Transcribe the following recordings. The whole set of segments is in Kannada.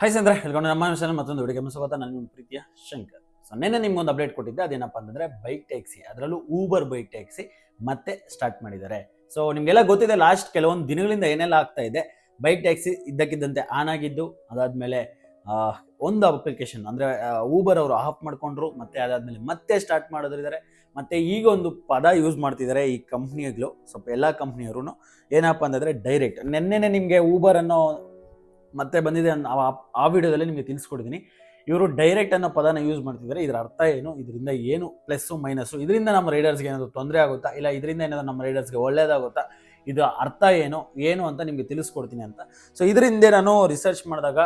ಹಾಯ್ ಸಂದ್ರೆ ಹೇಳ್ಕೊಂಡು ನಮ್ಮ ಚಾನಲ್ ಮತ್ತೊಂದು ವಿಡಿಯೋಗೆ ಸ್ವಾಗತ. ನಾನು ನಿಮ್ಮ ಪ್ರೀತಿಯ ಶಂಕರ್. ಸೊ ನಿನ್ನೆ ನಿಮ್ಗೊಂದು ಅಪ್ಡೇಟ್ ಕೊಟ್ಟಿದ್ದೆ. ಅದೇನಪ್ಪ ಅಂತಂದ್ರೆ ಬೈಕ್ ಟ್ಯಾಕ್ಸಿ ಅದರಲ್ಲೂ ಊಬರ್ ಬೈಕ್ ಟ್ಯಾಕ್ಸಿ ಮತ್ತೆ ಸ್ಟಾರ್ಟ್ ಮಾಡಿದ್ದಾರೆ. ಸೊ ನಿಮಗೆಲ್ಲ ಗೊತ್ತಿದೆ ಲಾಸ್ಟ್ ಕೆಲವೊಂದು ದಿನಗಳಿಂದ ಏನೆಲ್ಲ ಆಗ್ತಾ ಇದೆ. ಬೈಕ್ ಟ್ಯಾಕ್ಸಿ ಇದ್ದಕ್ಕಿದ್ದಂತೆ ಆನ್ ಆಗಿದ್ದು, ಅದಾದ್ಮೇಲೆ ಒಂದು ಅಪ್ಲಿಕೇಶನ್ ಅಂದ್ರೆ ಊಬರ್ ಅವರು ಆಫ್ ಮಾಡ್ಕೊಂಡ್ರು, ಮತ್ತೆ ಅದಾದಮೇಲೆ ಮತ್ತೆ ಸ್ಟಾರ್ಟ್ ಮಾಡೋದ್ರಿದ್ದಾರೆ. ಮತ್ತೆ ಈಗ ಒಂದು ಪದ ಯೂಸ್ ಮಾಡ್ತಿದ್ದಾರೆ ಈ ಕಂಪ್ನಿಗಳು ಸ್ವಲ್ಪ ಎಲ್ಲ ಕಂಪ್ನಿಯವರು ಏನಪ್ಪ ಅಂತಂದ್ರೆ ಡೈರೆಕ್ಟ್ ನಿನ್ನೆನೆ ನಿಮಗೆ ಊಬರ್ ಅನ್ನೋ ಮತ್ತೆ ಬಂದಿದೆ ಅನ್ನೋ ಆ- ವಿಡಿಯೋದಲ್ಲಿ ನಿಮಗೆ ತಿಳಿಸ್ಕೊಡ್ತೀನಿ. ಇವರು ಡೈರೆಕ್ಟ್ ಅನ್ನೋ ಪದನ ಯೂಸ್ ಮಾಡ್ತಿದ್ದಾರೆ. ಇದರ ಅರ್ಥ ಏನು? ಇದರಿಂದ ಏನು ಪ್ಲಸ್ಸು ಮೈನಸ್ಸು ಇದರಿಂದ ನಮ್ಮ ರೈಡರ್ಸ್ಗೆ ಏನಾದರೂ ತೊಂದರೆ ಆಗುತ್ತಾ? ಇಲ್ಲ ಇದರಿಂದ ಏನಾದರೂ ನಮ್ಮ ರೈಡರ್ಸ್ಗೆ ಒಳ್ಳೇದಾಗುತ್ತಾ? ಇದು ಅರ್ಥ ಏನು? ಏನು ಅಂತ ನಿಮಗೆ ತಿಳಿಸ್ಕೊಡ್ತೀನಿ ಅಂತ. ಸೊ ಇದರಿಂದ ನಾನು ರಿಸರ್ಚ್ ಮಾಡಿದಾಗ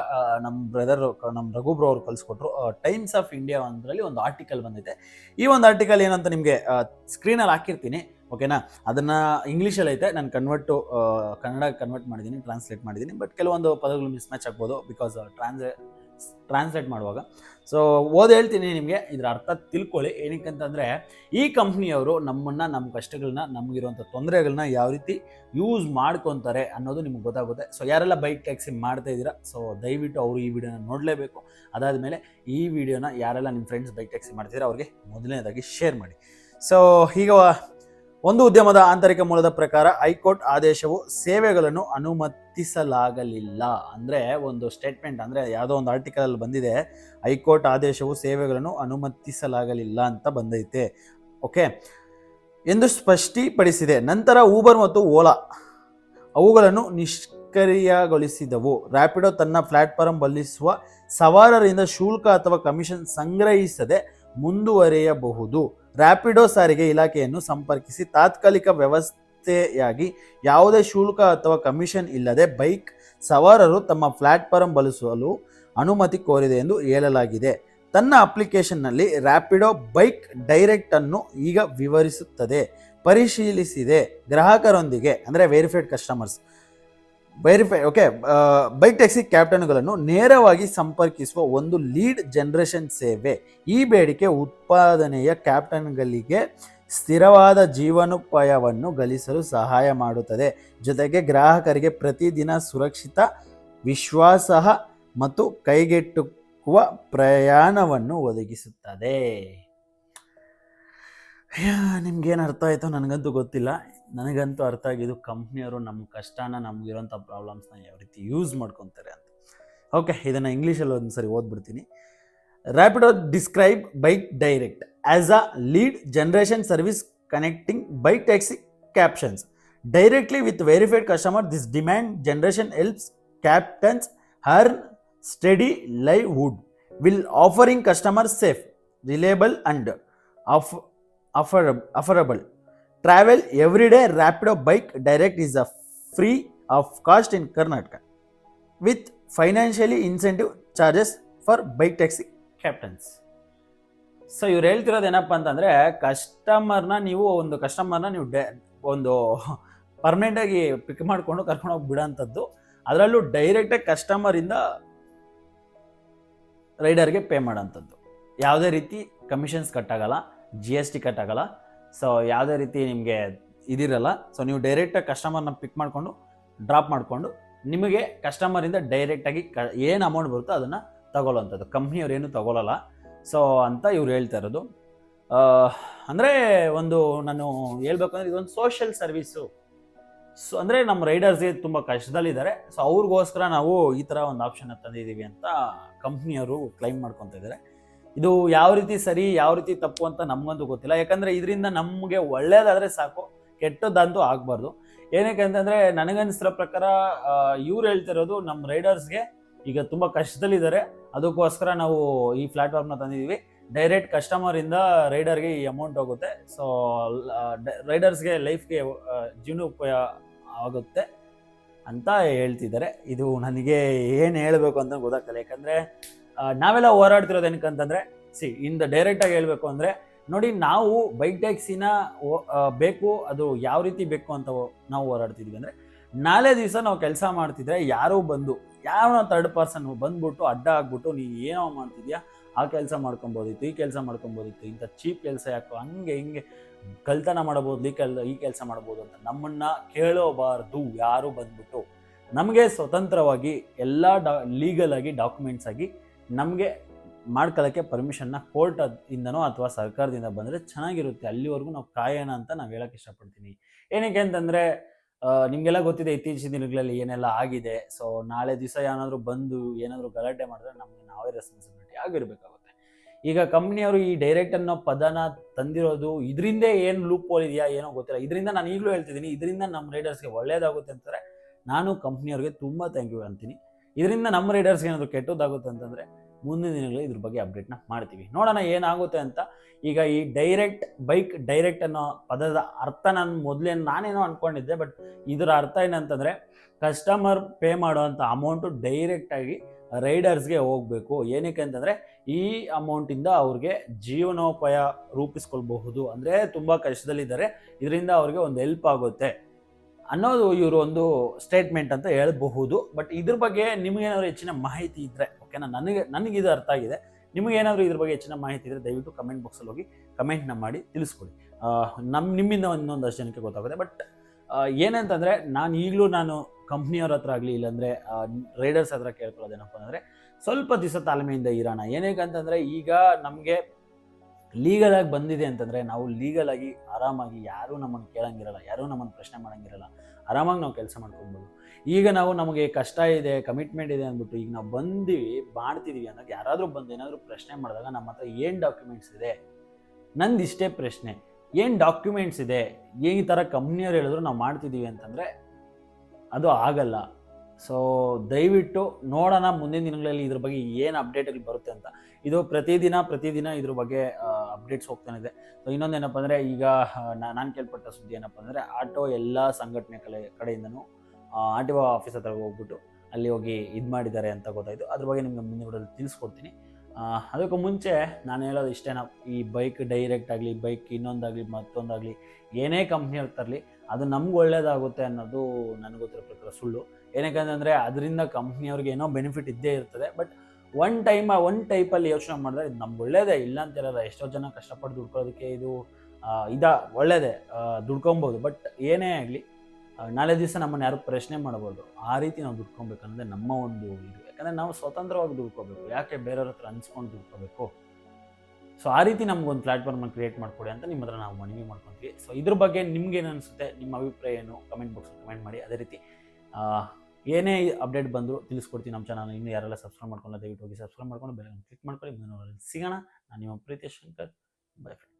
ನಮ್ಮ ಬ್ರದರ್ ನಮ್ಮ ರಘುಬ್ರೋ ಅವರು ಕಲಿಸ್ಕೊಟ್ರು ಟೈಮ್ಸ್ ಆಫ್ ಇಂಡಿಯಾ ಒಂದರಲ್ಲಿ ಒಂದು ಆರ್ಟಿಕಲ್ ಬಂದಿದೆ. ಈ ಒಂದು ಆರ್ಟಿಕಲ್ ಏನಂತ ನಿಮಗೆ ಸ್ಕ್ರೀನಲ್ಲಿ ಹಾಕಿರ್ತೀನಿ. ಓಕೆನಾ? ಅದನ್ನು ಇಂಗ್ಲೀಷಲ್ಲಿ ಐತೆ. ನಾನು ಕನ್ವರ್ಟು ಕನ್ನಡ ಕನ್ವರ್ಟ್ ಮಾಡಿದ್ದೀನಿ ಟ್ರಾನ್ಸ್ಲೇಟ್ ಮಾಡಿದ್ದೀನಿ ಬಟ್ ಕೆಲವೊಂದು ಪದಗಳು ಮಿಸ್ ಮ್ಯಾಚ್ ಆಗ್ಬೋದು ಬಿಕಾಸ್ ಟ್ರಾನ್ಸ್ಲೇ ಟ್ರಾನ್ಸ್ಲೇಟ್ ಮಾಡುವಾಗ. ಸೊ ಓದ್ ಹೇಳ್ತೀನಿ ನಿಮಗೆ. ಇದರ ಅರ್ಥ ತಿಳ್ಕೊಳ್ಳಿ. ಏನಕ್ಕೆ ಅಂತಂದರೆ ಈ ಕಂಪ್ನಿಯವರು ನಮ್ಮನ್ನು ನಮ್ಮ ಕಷ್ಟಗಳನ್ನ ನಮಗಿರುವಂಥ ತೊಂದರೆಗಳನ್ನ ಯಾವ ರೀತಿ ಯೂಸ್ ಮಾಡ್ಕೊತಾರೆ ಅನ್ನೋದು ನಿಮ್ಗೆ ಗೊತ್ತಾಗುತ್ತೆ. ಸೊ ಯಾರೆಲ್ಲ ಬೈಕ್ ಟ್ಯಾಕ್ಸಿ ಮಾಡ್ತಾ ಇದ್ದೀರಾ? ಸೊ ದಯವಿಟ್ಟು ಅವರು ಈ ವಿಡಿಯೋನ ನೋಡಲೇಬೇಕು. ಅದಾದಮೇಲೆ ಈ ವಿಡಿಯೋನ ಯಾರೆಲ್ಲ ನಿಮ್ಮ ಫ್ರೆಂಡ್ಸ್ ಬೈಕ್ ಟ್ಯಾಕ್ಸಿ ಮಾಡ್ತಿದ್ದೀರಾ, ಅವ್ರಿಗೆ ಮೊದಲನೇದಾಗಿ ಶೇರ್ ಮಾಡಿ. ಸೊ ಈಗ ಒಂದು ಉದ್ಯಮದ ಆಂತರಿಕ ಮೂಲದ ಪ್ರಕಾರ ಹೈಕೋರ್ಟ್ ಆದೇಶವು ಸೇವೆಗಳನ್ನು ಅನುಮತಿಸಲಾಗಲಿಲ್ಲ. ಅಂದರೆ ಒಂದು ಸ್ಟೇಟ್ಮೆಂಟ್ ಅಂದರೆ ಯಾವುದೋ ಒಂದು ಆರ್ಟಿಕಲ್ ಅಲ್ಲಿ ಬಂದಿದೆ, ಹೈಕೋರ್ಟ್ ಆದೇಶವು ಸೇವೆಗಳನ್ನು ಅನುಮತಿಸಲಾಗಲಿಲ್ಲ ಅಂತ ಬಂದೈತೆ. ಓಕೆ ಎಂದು ಸ್ಪಷ್ಟಿಪಡಿಸಿದೆ ನಂತರ ಊಬರ್ ಮತ್ತು ಓಲಾ ಅವುಗಳನ್ನು ನಿಷ್ಕ್ರಿಯಗೊಳಿಸಿದವು. ರ್ಯಾಪಿಡೋ ತನ್ನ ಪ್ಲಾಟ್ಫಾರ್ಮ್ ಬಲ್ಲಿಸುವ ಸವಾರರಿಂದ ಶುಲ್ಕ ಅಥವಾ ಕಮಿಷನ್ ಸಂಗ್ರಹಿಸದೆ ಮುಂದುವರಿಯಬಹುದು. ರ್ಯಾಪಿಡೋ ಸಾರಿಗೆ ಇಲಾಖೆಯನ್ನು ಸಂಪರ್ಕಿಸಿ ತಾತ್ಕಾಲಿಕ ವ್ಯವಸ್ಥೆಯಾಗಿ ಯಾವುದೇ ಶುಲ್ಕ ಅಥವಾ ಕಮಿಷನ್ ಇಲ್ಲದೆ ಬೈಕ್ ಸವಾರರು ತಮ್ಮ ಪ್ಲಾಟ್ಫಾರ್ಮ್ ಬಳಸಲು ಅನುಮತಿ ಕೋರಿದೆ ಎಂದು ಹೇಳಲಾಗಿದೆ. ತನ್ನ ಅಪ್ಲಿಕೇಶನ್ನಲ್ಲಿ ರ್ಯಾಪಿಡೋ ಬೈಕ್ ಡೈರೆಕ್ಟ್ ಅನ್ನು ಈಗ ವಿವರಿಸುತ್ತದೆ. ಪರಿಶೀಲಿಸಿದೆ. ಗ್ರಾಹಕರೊಂದಿಗೆ, ಅಂದರೆ verified customers verify okay bike taxi ಕ್ಯಾಪ್ಟನ್ಗಳನ್ನು ನೇರವಾಗಿ ಸಂಪರ್ಕಿಸುವ ಒಂದು ಲೀಡ್ ಜನರೇಷನ್ ಸೇವೆ. ಈ ಬೇಡಿಕೆ ಉತ್ಪಾದನೆಯ ಕ್ಯಾಪ್ಟನ್ಗಳಿಗೆ ಸ್ಥಿರವಾದ ಜೀವನೋಪಾಯವನ್ನು ಗಳಿಸಲು ಸಹಾಯ ಮಾಡುತ್ತದೆ. ಜೊತೆಗೆ ಗ್ರಾಹಕರಿಗೆ ಪ್ರತಿದಿನ ಸುರಕ್ಷಿತ ವಿಶ್ವಾಸ ಮತ್ತು ಕೈಗೆಟುಕುವ ಪ್ರಯಾಣವನ್ನು ಒದಗಿಸುತ್ತದೆ. ನಿಮ್ಗೇನು ಅರ್ಥ ಆಯಿತು ನನಗಂತೂ ಗೊತ್ತಿಲ್ಲ. ನನಗಂತೂ ಅರ್ಥ ಆಗಿದ್ದು ಕಂಪ್ನಿಯವರು ನಮ್ಮ ಕಷ್ಟನ ನಮಗಿರೋಂಥ ಪ್ರಾಬ್ಲಮ್ಸ್ನ ಯಾವ ರೀತಿ ಯೂಸ್ ಮಾಡ್ಕೊತಾರೆ ಅಂತ. ಓಕೆ ಇದನ್ನು ಇಂಗ್ಲೀಷಲ್ಲಿ ಒಂದು ಸರಿ ಓದ್ಬಿಡ್ತೀನಿ. Rapido describe bike direct as a lead generation service connecting bike taxi captions directly with verified customer this demand generation helps captains earn steady live would will offering customer safe reliable and of affordable, affordable. Travel every day. Rapido Bike Direct is a free of cost in Karnataka with financially incentive charges for bike taxi captains. So ಇವ್ರು ಹೇಳ್ತಿರೋದು ಏನಪ್ಪ ಅಂತಂದರೆ ಕಸ್ಟಮರ್ನ ನೀವು ಒಂದು ಕಸ್ಟಮರ್ನ ನೀವು ಡೆ ಒಂದು ಪರ್ಮನೆಂಟಾಗಿ ಪಿಕ್ ಮಾಡಿಕೊಂಡು ಕರ್ಕೊಂಡು ಹೋಗಿ ಬಿಡೋಂಥದ್ದು ಅದರಲ್ಲೂ ಡೈರೆಕ್ಟಾಗಿ ಕಸ್ಟಮರಿಂದ ರೈಡರ್ಗೆ ಪೇ ಮಾಡೋಂಥದ್ದು ಯಾವುದೇ ರೀತಿ ಕಮಿಷನ್ಸ್ ಕಟ್ಟಾಗಲ್ಲ ಜಿ ಎಸ್ ಟಿ ಕಟ್ ಆಗಲ್ಲ. ಸೊ ಯಾವುದೇ ರೀತಿ ನಿಮಗೆ ಇದಿರಲ್ಲ ಸೊ ನೀವು ಡೈರೆಕ್ಟಾಗಿ ಕಸ್ಟಮರ್ನ ಪಿಕ್ ಮಾಡಿಕೊಂಡು ಡ್ರಾಪ್ ಮಾಡಿಕೊಂಡು, ನಿಮಗೆ ಕಸ್ಟಮರಿಂದ ಡೈರೆಕ್ಟಾಗಿ ಕ, ಏನು ಅಮೌಂಟ್ ಬರುತ್ತೋ ಅದನ್ನು ತಗೊಳ್ಳೋವಂಥದ್ದು. ಕಂಪ್ನಿಯವ್ರು ಏನು ತಗೊಳ್ಳಲ್ಲ ಸೊ ಅಂತ ಇವ್ರು ಹೇಳ್ತಾ ಇರೋದು. ಅಂದರೆ ಒಂದು ನಾನು ಹೇಳ್ಬೇಕಂದ್ರೆ ಇದೊಂದು ಸೋಷಿಯಲ್ ಸರ್ವಿಸು ಸೊ ಅಂದರೆ ನಮ್ಮ ರೈಡರ್ಸ್ಗೆ ತುಂಬ ಕಷ್ಟದಲ್ಲಿದ್ದಾರೆ. ಸೊ ಅವ್ರಿಗೋಸ್ಕರ ನಾವು ಈ ಥರ ಒಂದು ಆಪ್ಷನ್ ತಂದಿದ್ದೀವಿ ಅಂತ ಕಂಪ್ನಿಯವರು ಕ್ಲೈಮ್ ಮಾಡ್ಕೊತಾ ಇದ್ದಾರೆ. ಇದು ಯಾವ ರೀತಿ ಸರಿ, ಯಾವ ರೀತಿ ತಪ್ಪು ಅಂತ ನಮಗಂತೂ ಗೊತ್ತಿಲ್ಲ. ಯಾಕಂದರೆ ಇದರಿಂದ ನಮಗೆ ಒಳ್ಳೇದಾದರೆ ಸಾಕು, ಕೆಟ್ಟದಂತೂ ಆಗಬಾರ್ದು. ಏನಕ್ಕೆ ಅಂತಂದರೆ ನನಗನ್ಸಿರೋ ಪ್ರಕಾರ ಇವ್ರು ಹೇಳ್ತಿರೋದು ನಮ್ಮ ರೈಡರ್ಸ್ಗೆ ಈಗ ತುಂಬ ಕಷ್ಟದಲ್ಲಿದ್ದಾರೆ. ಅದಕ್ಕೋಸ್ಕರ ನಾವು ಈ ಪ್ಲಾಟ್ಫಾರ್ಮ್ನ ತಂದಿದ್ದೀವಿ. ಡೈರೆಕ್ಟ್ ಕಸ್ಟಮರಿಂದ ರೈಡರ್ಗೆ ಈ ಅಮೌಂಟ್ ಹೋಗುತ್ತೆ. ಸೊ ರೈಡರ್ಸ್ಗೆ ಲೈಫ್ಗೆ ಜೀವನೋಪಾಯ ಆಗುತ್ತೆ ಅಂತ ಹೇಳ್ತಿದ್ದಾರೆ. ಇದು ನನಗೆ ಏನು ಹೇಳಬೇಕು ಅಂತ ಗೊತ್ತಾಗ್ತಲ್ಲ. ಯಾಕಂದರೆ ನಾವೆಲ್ಲ ಹೋರಾಡ್ತಿರೋದು ಏನಕ್ಕಂತಂದರೆ ಸಿ ಇಂದ ಡೈರೆಕ್ಟಾಗಿ ಹೇಳಬೇಕು ಅಂದ್ರೆ, ನೋಡಿ ನಾವು ಬೈಕ್ ಟ್ಯಾಕ್ಸಿನ ಬೇಕು, ಅದು ಯಾವ ರೀತಿ ಬೇಕು ಅಂತ ನಾವು ಹೋರಾಡ್ತಿದ್ವಿ ಅಂದ್ರೆ, ನಾಳೆ ದಿವಸ ನಾವು ಕೆಲಸ ಮಾಡ್ತಿದ್ರೆ ಯಾರು ಬಂದು, ಯಾರೋ ಥರ್ಡ್ ಪರ್ಸನ್ ಬಂದ್ಬಿಟ್ಟು ಅಡ್ಡ ಆಗ್ಬಿಟ್ಟು ನೀ ಏನೋ ಮಾಡ್ತಿದ್ಯಾ, ಆ ಕೆಲಸ ಮಾಡ್ಕೊಬೋದಿತ್ತು, ಈ ಕೆಲಸ ಮಾಡ್ಕೊಬೋದಿತ್ತು, ಇಂಥ ಚೀಪ್ ಕೆಲಸ ಯಾಕೋ, ಹಂಗೆ ಹಿಂಗೆ ಕಲ್ತನ ಮಾಡಬಹುದು ಈ ಕೆಲ್, ಈ ಕೆಲಸ ಮಾಡ್ಬೋದು ಅಂತ ನಮ್ಮನ್ನ ಕೇಳೋಬಾರ್ದು ಯಾರು ಬಂದ್ಬಿಟ್ಟು. ನಮಗೆ ಸ್ವತಂತ್ರವಾಗಿ ಎಲ್ಲ ಡಾ ಲೀಗಲ್ ಆಗಿ ಡಾಕ್ಯುಮೆಂಟ್ಸ್ ಆಗಿ ನಮಗೆ ಮಾಡ್ಕೊಳ್ಳೋಕ್ಕೆ ಪರ್ಮಿಷನ್ನ ಕೋರ್ಟ್ ಇಂದನೋ ಅಥವಾ ಸರ್ಕಾರದಿಂದ ಬಂದರೆ ಚೆನ್ನಾಗಿರುತ್ತೆ. ಅಲ್ಲಿವರೆಗೂ ನಾವು ಕಾಯೋಣ ಅಂತ ನಾವು ಹೇಳಕ್ಕೆ ಇಷ್ಟಪಡ್ತೀನಿ. ಏನಕ್ಕೆ ಅಂತಂದರೆ ನಿಮಗೆಲ್ಲ ಗೊತ್ತಿದೆ ಇತ್ತೀಚಿನ ದಿನಗಳಲ್ಲಿ ಏನೆಲ್ಲ ಆಗಿದೆ. ಸೊ ನಾಳೆ ದಿವಸ ಏನಾದರೂ ಬಂದು ಏನಾದರೂ ಗಲಾಟೆ ಮಾಡಿದ್ರೆ ನಮಗೆ ನಾವೇ ರೆಸ್ಪಾನ್ಸಿಬಿಲಿಟಿ ಆಗಿರಬೇಕಾಗುತ್ತೆ. ಈಗ ಕಂಪ್ನಿಯವರು ಈ ಡೈರೆಕ್ಟ್ ಅನ್ನೋ ಪದನ ತಂದಿರೋದು ಇದರಿಂದ ಏನು ಲೂಪ್ ಹೋಲ್ ಇದೆಯಾ, ಏನೋ ಗೊತ್ತಿಲ್ಲ. ಇದರಿಂದ ನಾನು ಈಗಲೂ ಹೇಳ್ತಿದ್ದೀನಿ, ಇದರಿಂದ ನಮ್ಮ ರೈಡರ್ಸ್ಗೆ ಒಳ್ಳೇದಾಗುತ್ತೆ ಅಂತಾರೆ. ನಾನು ಕಂಪ್ನಿಯವ್ರಿಗೆ ತುಂಬ ಥ್ಯಾಂಕ್ ಯು ಅಂತೀನಿ. ಇದರಿಂದ ನಮ್ಮ ರೈಡರ್ಸ್ಗೆ ಏನಾದರೂ ಕೆಟ್ಟದ್ದಾಗುತ್ತೆ ಅಂತಂದರೆ ಮುಂದಿನ ದಿನಗಳಲ್ಲಿ ಇದ್ರ ಬಗ್ಗೆ ಅಪ್ಡೇಟ್ನ ಮಾಡ್ತೀವಿ. ನೋಡೋಣ ಏನಾಗುತ್ತೆ ಅಂತ. ಈಗ ಈ ಡೈರೆಕ್ಟ್ ಬೈಕ್ ಡೈರೆಕ್ಟ್ ಅನ್ನೋ ಪದದ ಅರ್ಥ ನಾನು ಮೊದಲೇ ನಾನೇನೋ ಅನ್ಕೊಂಡಿದ್ದೆ ಬಟ್ ಇದರ ಅರ್ಥ ಏನಂತಂದರೆ ಕಸ್ಟಮರ್ ಪೇ ಮಾಡುವಂಥ ಅಮೌಂಟು ಡೈರೆಕ್ಟಾಗಿ ರೈಡರ್ಸ್ಗೆ ಹೋಗಬೇಕು. ಏನಕ್ಕೆ ಅಂತಂದರೆ ಈ ಅಮೌಂಟಿಂದ ಅವ್ರಿಗೆ ಜೀವನೋಪಾಯ ರೂಪಿಸ್ಕೊಳ್ಬಹುದು. ಅಂದರೆ ತುಂಬ ಕಷ್ಟದಲ್ಲಿದ್ದಾರೆ. ಇದರಿಂದ ಅವ್ರಿಗೆ ಒಂದು ಹೆಲ್ಪ್ ಆಗುತ್ತೆ. ಅನ್ನೋದು ಇವರು ಒಂದು ಸ್ಟೇಟ್ಮೆಂಟ್ ಅಂತ ಹೇಳಬಹುದು. ಬಟ್ ಇದ್ರ ಬಗ್ಗೆ ನಿಮಗೇನಾದ್ರು ಹೆಚ್ಚಿನ ಮಾಹಿತಿ ಇದ್ದರೆ ಓಕೆನಾ ನನಗೆ ನನಗೆ ಇದು ಅರ್ಥ ಆಗಿದೆ. ನಿಮಗೇನಾದರೂ ಇದ್ರ ಬಗ್ಗೆ ಹೆಚ್ಚಿನ ಮಾಹಿತಿ ಇದ್ದರೆ ದಯವಿಟ್ಟು ಕಮೆಂಟ್ ಬಾಕ್ಸಲ್ಲಿ ಹೋಗಿ ಕಮೆಂಟ್ನ ಮಾಡಿ ತಿಳಿಸ್ಕೊಡಿ. ನಮ್ಮ ನಿಮ್ಮಿಂದ ಇನ್ನೊಂದಷ್ಟು ಜನಕ್ಕೆ ಗೊತ್ತಾಗುತ್ತೆ. ಬಟ್ ಏನಂತಂದರೆ ನಾನು ಈಗಲೂ ನಾನು ಕಂಪ್ನಿಯವ್ರ ಹತ್ರ ಆಗಲಿ ಇಲ್ಲಾಂದರೆ ರೈಡರ್ಸ್ ಹತ್ರ ಕೇಳ್ಕೊಳ್ಳೋದೇನಪ್ಪ ಅಂದರೆ ಸ್ವಲ್ಪ ದಿವಸ ತಾಳ್ಮೆಯಿಂದ ಇರೋಣ. ಏನಕ್ಕೆ ಈಗ ನಮಗೆ ಲೀಗಲಾಗಿ ಬಂದಿದೆ ಅಂತಂದರೆ ನಾವು ಲೀಗಲಾಗಿ ಆರಾಮಾಗಿ ಯಾರೂ ನಮ್ಮನ್ನು ಕೇಳಂಗಿರಲ್ಲ, ಯಾರೂ ನಮ್ಮನ್ನು ಪ್ರಶ್ನೆ ಮಾಡೋಂಗಿರಲ್ಲ. ಆರಾಮಾಗಿ ನಾವು ಕೆಲಸ ಮಾಡ್ಕೊಬೋದು. ಈಗ ನಾವು ನಮಗೆ ಕಷ್ಟ ಇದೆ ಕಮಿಟ್ಮೆಂಟ್ ಇದೆ ಅಂದ್ಬಿಟ್ಟು ಈಗ ನಾವು ಬಂದಿವಿ ಮಾಡ್ತಿದ್ದೀವಿ ಅನ್ನೋದು ಯಾರಾದರೂ ಬಂದು ಏನಾದರೂ ಪ್ರಶ್ನೆ ಮಾಡಿದಾಗ ನಮ್ಮ ಹತ್ರ ಏನು ಡಾಕ್ಯುಮೆಂಟ್ಸ್ ಇದೆ? ನಂದು ಇಷ್ಟೇ ಪ್ರಶ್ನೆ. ಏನು ಡಾಕ್ಯುಮೆಂಟ್ಸ್ ಇದೆ? ಈ ಥರ ಕಂಪ್ನಿಯವ್ರು ಹೇಳಿದ್ರು ನಾವು ಮಾಡ್ತಿದ್ದೀವಿ ಅಂತಂದರೆ ಅದು ಆಗಲ್ಲ. ಸೊ ದಯವಿಟ್ಟು ನೋಡೋಣ ಮುಂದಿನ ದಿನಗಳಲ್ಲಿ ಇದ್ರ ಬಗ್ಗೆ ಏನು ಅಪ್ಡೇಟ್ಗಳು ಬರುತ್ತೆ ಅಂತ. ಇದು ಪ್ರತಿದಿನ ಪ್ರತಿದಿನ ಇದ್ರ ಬಗ್ಗೆ ಅಪ್ಡೇಟ್ಸ್ ಹೋಗ್ತಾನೆ ಇದೆ. ಸೊ ಇನ್ನೊಂದೇನಪ್ಪ ಅಂದರೆ, ಈಗ ನಾನು ಕೇಳ್ಪಟ್ಟ ಸುದ್ದಿ ಏನಪ್ಪ ಅಂದರೆ, ಆಟೋ ಎಲ್ಲ ಸಂಘಟನೆ ಕಲೆ, ಕಡೆಯಿಂದನೂ ಆರ್ ಟಿ ಒ ಆಫೀಸ್ ಹತ್ರ ಹೋಗ್ಬಿಟ್ಟು ಅಲ್ಲಿ ಹೋಗಿ ಇದು ಮಾಡಿದ್ದಾರೆ ಅಂತ ಗೊತ್ತಾಯಿತು. ಅದ್ರ ಬಗ್ಗೆ ನಿಮಗೆ ಮುಂದೆ ವಿಡಿಯೋದಲ್ಲಿ ತಿಳಿಸ್ಕೊಡ್ತೀನಿ. ಅದಕ್ಕೂ ಮುಂಚೆ ನಾನು ಹೇಳೋದು ಇಷ್ಟೇ, ನಾವು ಈ ಬೈಕ್ ಡೈರೆಕ್ಟ್ ಆಗಲಿ ಬೈಕ್ ಇನ್ನೊಂದಾಗಲಿ, ಮತ್ತೊಂದಾಗಲಿ, ಏನೇ ಕಂಪ್ನಿ ತರಲಿ, ಅದು ನಮ್ಗೆ ಒಳ್ಳೇದಾಗುತ್ತೆ ಅನ್ನೋದು ನನಗೆ ಗೊತ್ತಿರೋ ಪ್ರಕಾರ ಸುಳ್ಳು. ಏನಕ್ಕೆ ಅದರಿಂದ ಕಂಪ್ನಿಯವ್ರಿಗೆ ಏನೋ ಬೆನಿಫಿಟ್ ಇದ್ದೇ ಇರ್ತದೆ. ಬಟ್ ಒನ್ ಟೈಮ್ ಒನ್ ಟೈಪಲ್ಲಿ ಯೋಚನೆ ಮಾಡಿದ್ರೆ ಇದು ನಮ್ಗೆ ಒಳ್ಳೇದೇ, ಇಲ್ಲ ಅಂತ ಹೇಳಲ್ಲ ಎಷ್ಟೋ ಜನ ಕಷ್ಟಪಟ್ಟು ದುಡ್ಕೊಳ್ಳೋದಕ್ಕೆ ಇದು ಇದ, ಒಳ್ಳೇದೇ ದುಡ್ಕೊಬೋದು ಬಟ್ ಏನೇ ಆಗಲಿ ನಾಳೆ ದಿವಸ ನಮ್ಮನ್ನು ಯಾರು ಪ್ರಶ್ನೆ ಮಾಡ್ಬೋದು ಆ ರೀತಿ ನಾವು ದುಡ್ಕೊಬೇಕು ಅನ್ನೋದೇ ನಮ್ಮ ಒಂದು ಇದು. ಯಾಕಂದರೆ ನಾವು ಸ್ವತಂತ್ರವಾಗಿ ದುಡ್ಕೋಬೇಕು ಯಾಕೆ ಬೇರೆಯವ್ರ ಹತ್ರ ಅನ್ಸ್ಕೊಂಡು ದುಡ್ಕೋಬೇಕು ಸೊ ಆ ರೀತಿ ನಮ್ಗೊಂದು ಪ್ಲಾಟ್ಫಾರ್ಮನ್ನು ಕ್ರಿಯೇಟ್ ಮಾಡಿಕೊಡಿ ಅಂತ ನಿಮ್ಮ ಹತ್ರ ನಾವು ಮನವಿ ಮಾಡ್ಕೊತೀವಿ. ಸೊ ಇದ್ರ ಬಗ್ಗೆ ನಿಮ್ಗೇನು ಅನಿಸುತ್ತೆ? ನಿಮ್ಮ ಅಭಿಪ್ರಾಯ ಏನು? ಕಮೆಂಟ್ ಬಾಕ್ಸಲ್ಲಿ ಕಮೆಂಟ್ ಮಾಡಿ. ಅದೇ ರೀತಿ ಏನೇ ಅಪ್ಡೇಟ್ ಬಂದರೂ ತಿಳಿಸ್ಕೊಡ್ತೀನಿ ನಮ್ಮ ಚಾನಲ್ ಇನ್ನು ಯಾರೆಲ್ಲ ಸಬ್ಸ್ಕ್ರೈಬ್ ಮಾಡ್ಕೊಂಡು ದಯವಿಟ್ಟು ಹೋಗಿ ಸಬ್ಸ್ಕ್ರೈಬ್ ಮಾಡ್ಕೊಂಡು ಬೆಲ್ ಕ್ಲಿಕ್ ಮಾಡ್ಕೊಳ್ಳಿ. ಮುಂದಿನ ಸಿಗೋಣ. ನಾನು ನಿಮ್ಮ ಪ್ರೀತಿಯ ಶಂಕರ್. By friend